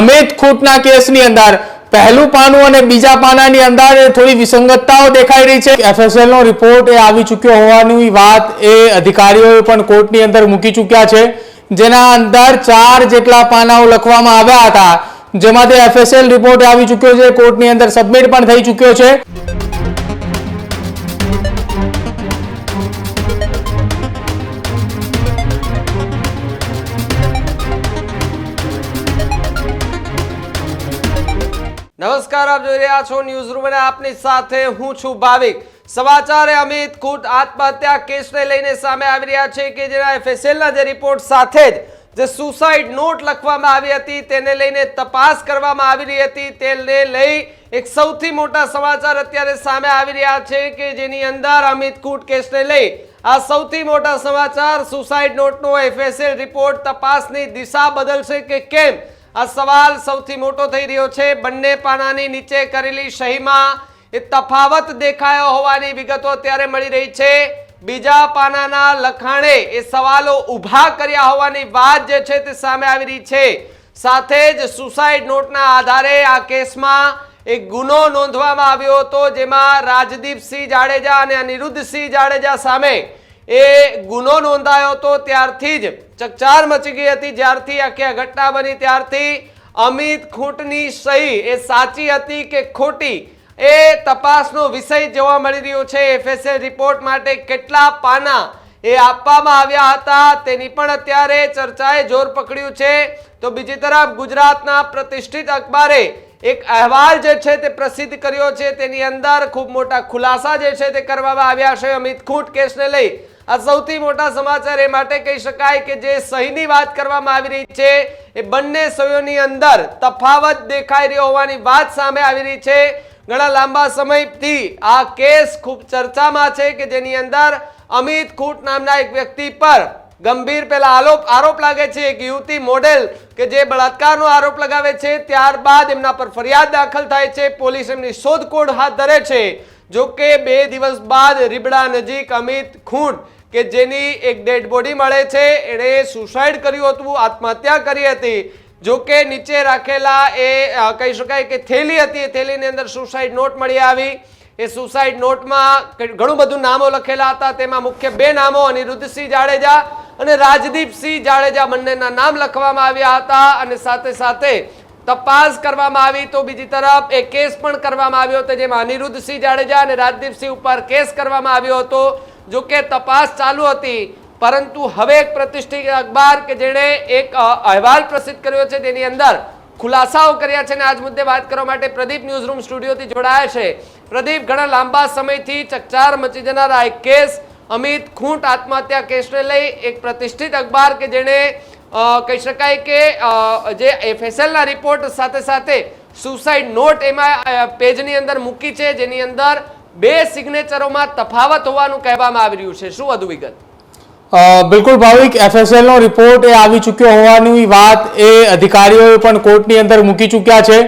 અમિત ખૂટના કેસની અંદર. પહેલું પાનું અને બીજા પાનાની અંદર થોડી વિસંગતતાઓ દેખાઈ રહી છે. એફએસએલ નો રિપોર્ટ એ આવી ચૂક્યો હોવાની વાત એ અધિકારીઓએ પણ કોર્ટની અંદર મૂકી ચૂક્યા છે. જેના અંદર ચાર જેટલા પાનાઓ લખવામાં આવ્યા હતા. જેમાંથી એફએસએલ રિપોર્ટ આવી ચૂક્યો છે. કોર્ટની અંદર સબમિટ પણ થઈ ચૂક્યો છે. નમસ્કાર, આપ જોઈ રહ્યા છો ન્યૂઝ રૂમ અને આપની સાથે હું છું ભાવિક. સમાચારે અમિત કુટ આત્મહત્યા કેસને લઈને સામે આવી રહ્યા છે કે જેના એફએસએલના જે રિપોર્ટ સાથે જ જે સુસાઇડ નોટ લખવામાં આવી હતી તેને લઈને તપાસ કરવામાં આવી રહી હતી. તેને લઈ એક સૌથી મોટા સમાચાર અત્યારે સામે આવી રહ્યા છે કે જેની અંદર અમિત કુટ કેસને લઈ આ સૌથી મોટા સમાચાર, સુસાઇડ નોટનો એફએસએલ રિપોર્ટ તપાસની દિશા બદલશે કે કેમ? આ સવાલ સૌથી મોટો થઈ રહ્યો છે. બંને પાનાની નીચે કરેલી સહીમાં એ તફાવત દેખાયો હોવાની વિગતો અત્યારે મળી રહી છે. બીજા પાનાના લખાણે એ સવાલો ઊભા કર્યા હોવાની વાત જે છે તે સામે આવી રહી છે. સાથે જ સુસાઇડ નોટના આધારે આ કેસમાં એક ગુનો નોંધવામાં આવ્યો હતો, જેમાં રાજદીપસિંહ જાડેજા અને અનિરુદ્ધસિંહ જાડેજા સામે એ ગુનો નોંધાયો હતો ત્યારથી જ ચકચાર મચી ગઈ હતી. જ્યારથી આખી આ ઘટના બની, ત્યારથી અમિત ખૂંટની સહી એ સાચી હતી કે ખોટી એ તપાસનો વિષય જોવા મળી રહ્યો છે. એફએસએલ રિપોર્ટ માટે કેટલા પાના એ આપવામાં આવ્યા હતા તેની પણ અત્યારે ચર્ચાએ જોર પકડ્યું છે. તો બીજી તરફ ગુજરાતના પ્રતિષ્ઠિત અખબારે એક અહેવાલ જે છે તે પ્રસિદ્ધ કર્યો છે. તેની અંદર ખૂબ મોટા ખુલાસા જે છે તે કરવામાં આવ્યા છે. અમિત ખૂંટ કેસને લઈ આ સૌથી મોટા સમાચાર એ માટે કહી શકાય કે જે સહીની વાત કરવામાં આવી રહી છે, એ બંને સહીઓની અંદર તફાવત દેખાઈ રહ્યો હોવાની વાત સામે આવી રહી છે. ઘણા લાંબા સમયથી આ કેસ ખૂબ ચર્ચામાં છે કે જેની અંદર અમિત ખૂટ નામના એક વ્યક્તિ પર ગંભીર પેલા આરોપ આરોપ લાગે છે. એક યુવતી મોડેલ કે જે બળાત્કારનો આરોપ લગાવે છે, ત્યારબાદ એમના પર ફરિયાદ દાખલ થાય છે. પોલીસ એમની શોધખોળ હાથ ધરે છે. જો કે બે દિવસ બાદ રીબડા નજીક અમિત ખૂંટ કે જેની એક ડેડ બોડી મળે છે, એણે સુસાઇડ કર્યું હતું, આત્મહત્યા કરી હતી. જો કે નીચે રાખેલા એ કહી શકાય કે થેલી હતી, એ થેલીની અંદર સુસાઇડ નોટ મળી આવી. એ સુસાઇડ નોટમાં ઘણું બધું નામો લખેલા હતા, તેમાં મુખ્ય બે નામો, અનિરુદ્ધસિંહ જાડેજા અને રાજદીપસિંહ જાડેજા બંનેના નામ લખવામાં આવ્યા હતા અને સાથે સાથે તપાસ કરવામાં આવી તો બીજી તરફ એ કેસ પણ કરવામાં આવ્યો હતો, જેમાં અનિરુદ્ધસિંહ જાડેજા અને રાજદીપસિંહ ઉપર કેસ કરવામાં આવ્યો હતો. જો કે તપાસ ચાલુ હતી, પરંતુ હવે એક પ્રતિષ્ઠિત અખબાર કે જેણે એક અહેવાલ પ્રસિદ્ધ કર્યો છે તેની અંદર ખુલાસાઓ કર્યા છે અને આજ મુદ્દે વાત કરવા માટે પ્રદીપ ન્યૂઝ રૂમ સ્ટુડિયોથી જોડાયા છે. પ્રદીપ, ઘણા લાંબા સમયથી ચકચાર મચી જનાર આ કેસ, અમિત ખૂંટ આત્મહત્યા કેસને લઈ એક પ્રતિષ્ઠિત અખબાર કે જેણે કહી શકાય કે જે એફએસએલના રિપોર્ટ સાથે સાથે સુસાઇડ નોટ એમાં પેજની અંદર મૂકી છે, જેની અંદર બે સિગ્નેચરોમાં તફાવત હોવાનું કહેવામાં આવી રહ્યું છે. શું વધુ વિગત? બિલકુલ ભાવિક એફએસએલ નો રિપોર્ટ એ આવી ચૂક્યો હોવાની વાત એ અધિકારીઓએ પણ કોર્ટની અંદર મૂકી ચૂક્યા છે.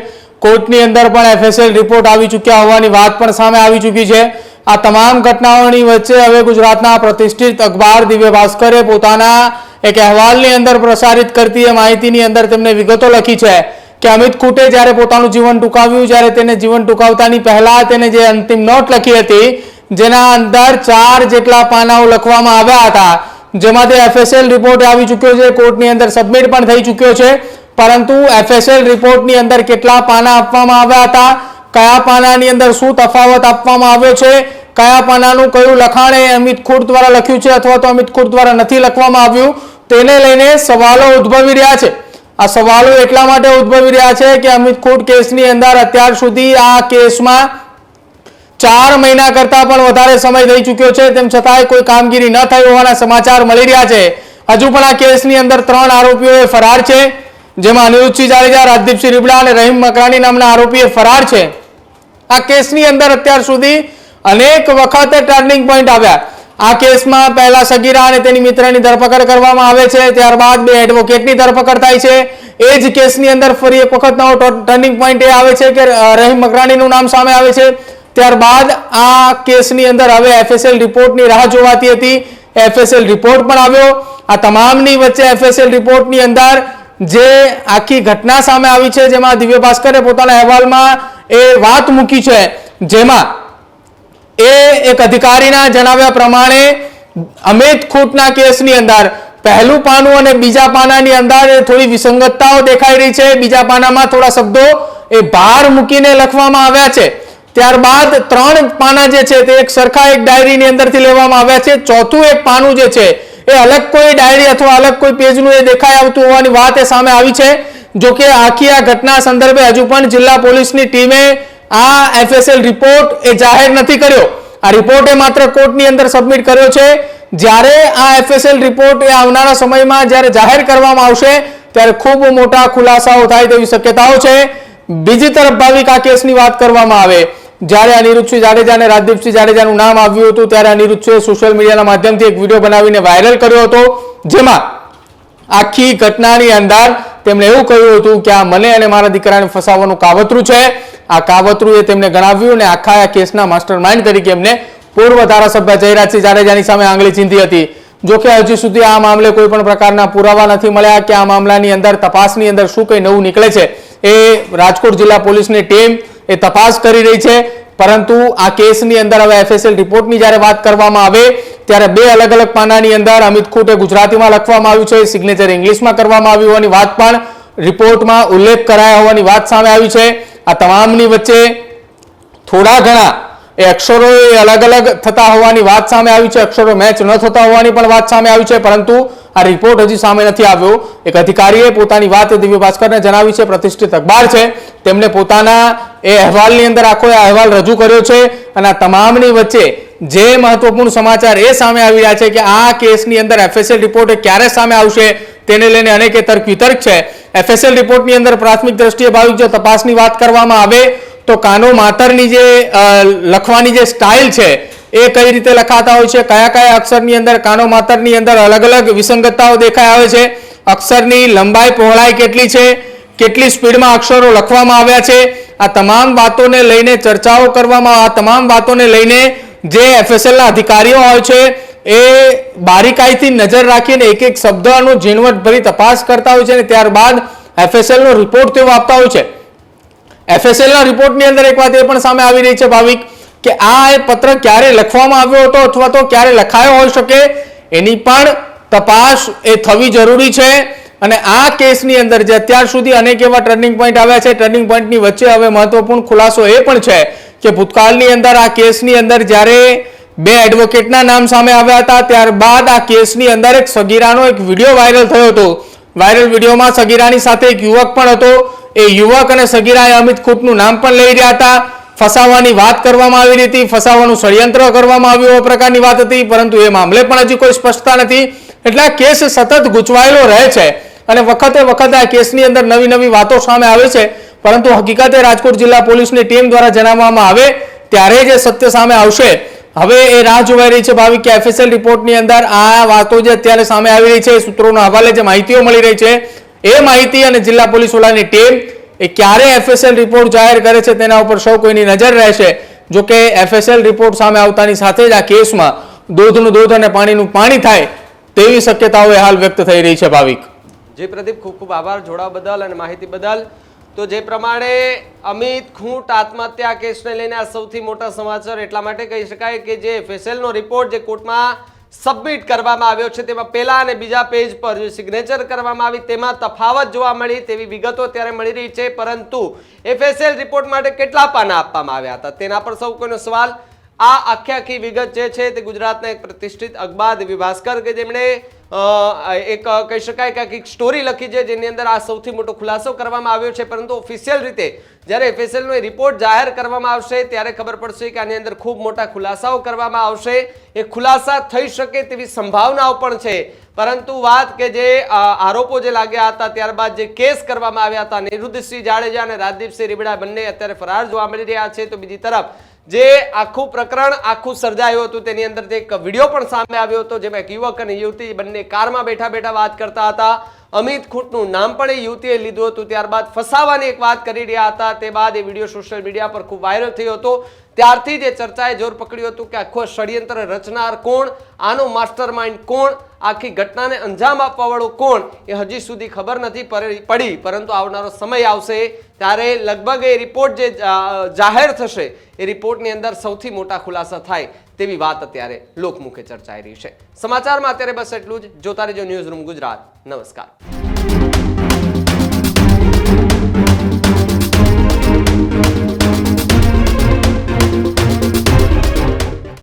કોર્ટની અંદર પણ એફએસએલ રિપોર્ટ આવી ચૂક્યા હોવાની વાત પણ સામે આવી ચૂકી છે. આ તમામ ઘટનાઓની વચ્ચે હવે ગુજરાતના પ્રતિષ્ઠિત અખબાર દિવ્ય ભાસ્કરે પોતાના એક અહેવાલની અંદર પ્રસારિત કરતી એ માહિતીની અંદર તેમને વિગતો લખી છે. કે અમિત કુટે જ્યારે પોતાનું જીવન ટૂંકાવ્યું, જ્યારે તેને જીવન ટૂંકાવતાની પહેલા તેને જે અંતિમ નોટ લખી હતી, જેના અંદર ચાર જેટલા પાનાઓ લખવામાં આવ્યા હતા. જેમાંથી એફએસએલ રિપોર્ટ આવી ચૂક્યો છે, કોર્ટની અંદર સબમિટ પણ થઈ ચૂક્યો છે. પરંતુ એફએસએલ રિપોર્ટની અંદર કેટલા પાના આપવામાં આવ્યા હતા? કયા પાનાની અંદર શું તફાવત આપવામાં આવ્યો છે? કયા પાનાનું કયું લખાણ એ અમિત ખુર દ્વારા લખ્યું છે અથવા તો અમિત ખુર દ્વારા નથી લખવામાં આવ્યું? તેને લઈને સવાલો ઉદ્ભવી રહ્યા છે. આ સવાલો એટલા માટે ઉદ્ભવી રહ્યા છે કે અમિત ખૂટ કેસની અંદર અત્યાર સુધી આ કેસમાં ચાર મહિના કરતા પણ વધારે સમય થઈ ચૂક્યો છે. તેમ છતાંય કોઈ કામગીરી ન થઈ હોવાના સમાચાર મળી રહ્યા છે. હજુ પણ આ કેસની અંદર ત્રણ આરોપીઓ ફરાર છે. જેમાં અનિરુદ્ધસિંહ જાડેજા, રાજદીપસિંહ રીબડા અને રહીમ મકરાણી નામના આરોપીએ ફરાર છે. આ કેસની અંદર અત્યાર સુધી અનેક વખતે ટર્નિંગ પોઈન્ટ આવ્યા. આ કેસમાં પહેલા સગીરા અને તેની મિત્રની ધરપકડ કરવામાં આવે છે, ત્યારબાદ બે એડવોકેટની ધરપકડ થાય છે. એ જ કેસની અંદર ફરી એક વખત નવો ટર્નિંગ પોઈન્ટ એ આવે છે કે રહીમ મકરાણીનું નામ સામે આવે છે. ત્યારબાદ આ કેસની અંદર હવે એફએસએલ રિપોર્ટની રાહ જોવાતી હતી. એફએસએલ રિપોર્ટ પણ આવ્યો. આ તમામની વચ્ચે એફએસએલ રિપોર્ટની અંદર જે આખી ઘટના સામે આવી છે, જેમાં દિવ્ય ભાસ્કરે પોતાના અહેવાલમાં એ વાત મૂકી છે, જેમાં એ એક અધિકારીના જણાવ્યા પ્રમાણે અમિત ખૂટના કેસની અંદર પહેલું પાનું અને બીજા પાનાની અંદર થોડી વિસંગતતાઓ દેખાઈ રહી છે. બીજા પાનામાં થોડા શબ્દો એ ભાર મૂકીને લખવામાં આવ્યા છે. ત્યારબાદ ત્રણ પાના જે છે તે એક સરખા એક ડાયરીની અંદરથી લેવામાં આવ્યા છે. ચોથું એક પાનું જે છે એ અલગ કોઈ ડાયરી અથવા અલગ કોઈ પેજનું એ દેખાઈ આવતું હોવાની વાત એ સામે આવી છે. જો કે આખી આ ઘટના સંદર્ભે હજુ પણ જિલ્લા પોલીસની ટીમે આ એફએસએલ રિપોર્ટ એ જાહેર નથી કર્યો. આ રિપોર્ટ માત્ર કોર્ટની અંદર સબમિટ કર્યો છે. જ્યારે આ એફએસએલ રિપોર્ટ એ આવનારા સમયમાં જ્યારે જાહેર કરવામાં આવશે, ત્યારે ખૂબ મોટા ખુલાસાઓ થાય તેવી શક્યતાઓ છે. બીજી તરફ ભાવિક આ કેસની વાત કરવામાં આવે. જ્યારે અનિરુદ્ધસિંહ જાડેજા અને રાજદીપસિંહ જાડેજાનું નામ આવ્યું હતું, ત્યારે અનિરુદ્ધસિંહે સોશિયલ મીડિયાના માધ્યમથી એક વીડિયો બનાવીને વાયરલ કર્યો હતો. જેમાં આખી ઘટનાની અંદર તેમણે એવું કહ્યું હતું કે આ મને અને મારા દીકરાને ફસાવવાનું કાવતરું છે. આ કાવતરું એ તેમને ગણાવ્યું અને આખા આ કેસના માસ્ટર માઇન્ડ તરીકે એમને પૂર્વ ધારાસભ્ય જયરાજસિંહ જાડેજાની સામે આંગળી ચીંધી હતી. જોકે હજી સુધી આ મામલે કોઈ પણ પ્રકારના પુરાવા નથી મળ્યા કે આ મામલાની અંદર તપાસની અંદર શું કંઈ નવું નીકળે છે. એ રાજકોટ જિલ્લા પોલીસની ટીમ એ તપાસ કરી રહી છે. પરંતુ આ કેસની અંદર હવે એફએસએલ રિપોર્ટની જ્યારે વાત કરવામાં આવે, ત્યારે બે અલગ અલગ પાનાની અંદર અમિત ખૂટે ગુજરાતીમાં લખવામાં આવ્યું છે, સિગ્નેચર ઇંગ્લિશમાં કરવામાં આવ્યું હોવાની વાત પણ રિપોર્ટમાં ઉલ્લેખ કરાયા હોવાની વાત સામે આવી છે. આ તમામની વચ્ચે થોડા ઘણા એ અક્ષરો અલગ અલગ થતા હોવાની વાત સામે આવી છે. અક્ષરો મેચ ન થતા હોવાની પણ વાત સામે આવી છે, પરંતુ આ રિપોર્ટ હજી સામે નથી આવ્યો. એક અધિકારીએ પોતાની વાત દિવ્ય ભાસ્કરને જણાવી છે, પ્રતિષ્ઠિત અખબાર છે. તેમણે પોતાના એ અહેવાલની અંદર આખો એ અહેવાલ રજૂ કર્યો છે અને આ તમામની વચ્ચે જે મહત્વપૂર્ણ સમાચાર એ સામે આવી રહ્યા છે કે આ કેસની અંદર એફએસએલ રિપોર્ટ ક્યારે સામે આવશે તેને લઈને અનેક તર્ક વિતર્ક છે. એફએસએલ રિપોર્ટની અંદર પ્રાથમિક દ્રષ્ટિએ ભાવિક જો તપાસની વાત કરવામાં આવે તો કાનો માતરની જે લખવાની જે સ્ટાઇલ છે એ કઈ રીતે લખાતા હોય છે? કયા કયા અક્ષરની અંદર કાનો માતરની અંદર અલગ અલગ વિસંગતતાઓ દેખાય આવે છે? અક્ષરની લંબાઈ પહોળાઈ કેટલી છે? કેટલી સ્પીડમાં અક્ષરો લખવામાં આવ્યા છે? આ તમામ વાતોને લઈને ચર્ચાઓ કરવામાં, આ તમામ વાતોને લઈને જે એફએસએલના અધિકારીઓ હોય છે એ બારીકાઈથી નજર રાખીને એક એક શબ્દનો ઝીણવટભરી તપાસ કરતા હોય છે અને ત્યારબાદ એફએસએલનો રિપોર્ટ તેઓ આપતા હોય છે. એફએસએલના રિપોર્ટની અંદર એક વાત એ પણ સામે આવી રહી છે ભાવિક, કે આ પત્ર ક્યારે લખવામાં આવ્યો હતો અથવા તો ક્યારે લખાયો હોઈ શકે એની પણ તપાસ એ થવી જરૂરી છે. અને આ કેસની અંદર જે અત્યાર સુધી અનેક એવા ટર્નિંગ પોઈન્ટ આવ્યા છે. ટર્નિંગ પોઈન્ટની વચ્ચે હવે મહત્વપૂર્ણ ખુલાસો એ પણ છે કે ભૂતકાળની અંદર આ કેસની અંદર જ્યારે બે એડવોકેટના નામ સામે આવ્યા હતા. ત્યારબાદ આ કેસની અંદર એક સગીરાનો એક વીડિયો વાયરલ થયો હતો. વાયરલ વિડીયોમાં સગીરાની સાથે એક યુવક પણ હતો. એ યુવક અને સગીરાએ અમિત ખૂટનું નામ પણ લઈ રહ્યા હતા. ફસાવવાની વાત કરવામાં આવી રહી હતી. ફસાવાનું ષડયંત્ર કરવામાં આવ્યું એવા પ્રકારની વાત હતી, પરંતુ એ મામલે પણ હજી કોઈ સ્પષ્ટતા નથી. એટલે કેસ સતત ગૂંચવાયેલો રહે છે અને વખતે વખતે આ કેસની અંદર નવી નવી વાતો સામે આવે છે. પરંતુ હકીકતે રાજકોટ જિલ્લા પોલીસની ટીમ દ્વારા જણાવવામાં આવે, ત્યારે જે સત્ય સામે આવશે. હવે એ રાહ જોવાઈ રહી છે ભાવિક કે એફએસએલ રિપોર્ટની અંદર આ વાતો જે અત્યારે સામે આવી રહી છે સૂત્રોના હવાલે જે માહિતીઓ મળી રહી છે, એ માહિતી અને જિલ્લા પોલીસ વડાની ટીમ એ ક્યારે એફએસએલ રિપોર્ટ જાહેર કરે છે તેના ઉપર સૌ કોઈની નજર રહેશે. જો કે એફએસએલ રિપોર્ટ સામે આવતાની સાથે જ આ કેસમાં દૂધનું દૂધ અને પાણીનું પાણી થાય તેવી શક્યતાઓ હાલ વ્યક્ત થઈ રહી છે ભાવિક. જે પ્રદીપ, ખૂબ ખૂબ આભાર. જોડાવા બદલ અને માહિતી બદલ. તો જે પ્રમાણે અમિત ખૂંટ આત્મહત્યા કેસને લઈને આ સૌથી મોટા સમાચાર, એટલા માટે કહી શકાય કે જે FSL રિપોર્ટ જે કોર્ટમાં સબમિટ કરવામાં આવ્યો છે, તેમાં પહેલા અને બીજા પેજ પર જે સિગ્નેચર કરવામાં આવી, તેમાં તફાવત જોવા મળી, તેવી વિગતો અત્યારે મળી રહી છે. પરંતુ એફએસએલ રિપોર્ટ માટે કેટલા પાના આપવામાં આવ્યા હતા? તેના પર સૌ કોઈનો સવાલ આ આખી આખી વિગત જે છે તે ગુજરાતના એક પ્રતિષ્ઠિત અખબાર વિભાસ્કર ભાસ્કર કે જેમણે એક કહી શકાય કે આખી સ્ટોરી લખી છે જેની અંદર આ સૌથી મોટો ખુલાસો કરવામાં આવ્યો છે. પરંતુ ઓફિશિયલ રીતે જ્યારે એફએસએલનો રિપોર્ટ જાહેર કરવામાં આવશે ત્યારે ખબર પડશે કે આની અંદર ખૂબ મોટા ખુલાસાઓ કરવામાં આવશે. એ ખુલાસા થઈ શકે તેવી સંભાવનાઓ પણ છે. પરંતુ વાત કે જે આરોપો જે લાગ્યા હતા ત્યારબાદ જે કેસ કરવામાં આવ્યા હતા, નિરુદ્ધસિંહ જાડેજા અને રાજદીપસિંહ રીબડા બંને અત્યારે ફરાર જોવા મળી રહ્યા છે. તો બીજી તરફ જે આખું પ્રકરણ આખું સર્જાયું હતું, તેની અંદર જે એક વીડિયો પણ સામે આવ્યો હતો, જેમાં એક યુવક અને યુવતી બંને કારમાં બેઠા બેઠા વાત કરતા હતા. અમિત ખૂંટનું નામ પણ એ યુવતીએ લીધું હતું. ત્યારબાદ ફસાવાની એક વાત કરી રહ્યા હતા. તે બાદ એ વીડિયો સોશિયલ મીડિયા પર ખૂબ વાયરલ થયો હતો. ત્યારથી જે ચર્ચાએ જોર પકડ્યું હતું કે આખો ષડયંત્ર રચનાર કોણ, આનો માસ્ટર કોણ, આખી ઘટનાને અંજામ આપવા વાળો કોણ, એ હજી સુધી ખબર નથી પડી. પરંતુ આવનારો સમય આવશે ત્યારે લગભગ એ રિપોર્ટ જે, જાહેર થશે, એ રિપોર્ટની અંદર સૌથી મોટા ખુલાસા થાય તેવી વાત અત્યારે લોકમુખે ચર્ચાઈ રહી છે. સમાચારમાં અત્યારે બસ એટલું જ. જોતા રહેજો ન્યૂઝ રૂમ ગુજરાત. નમસ્કાર.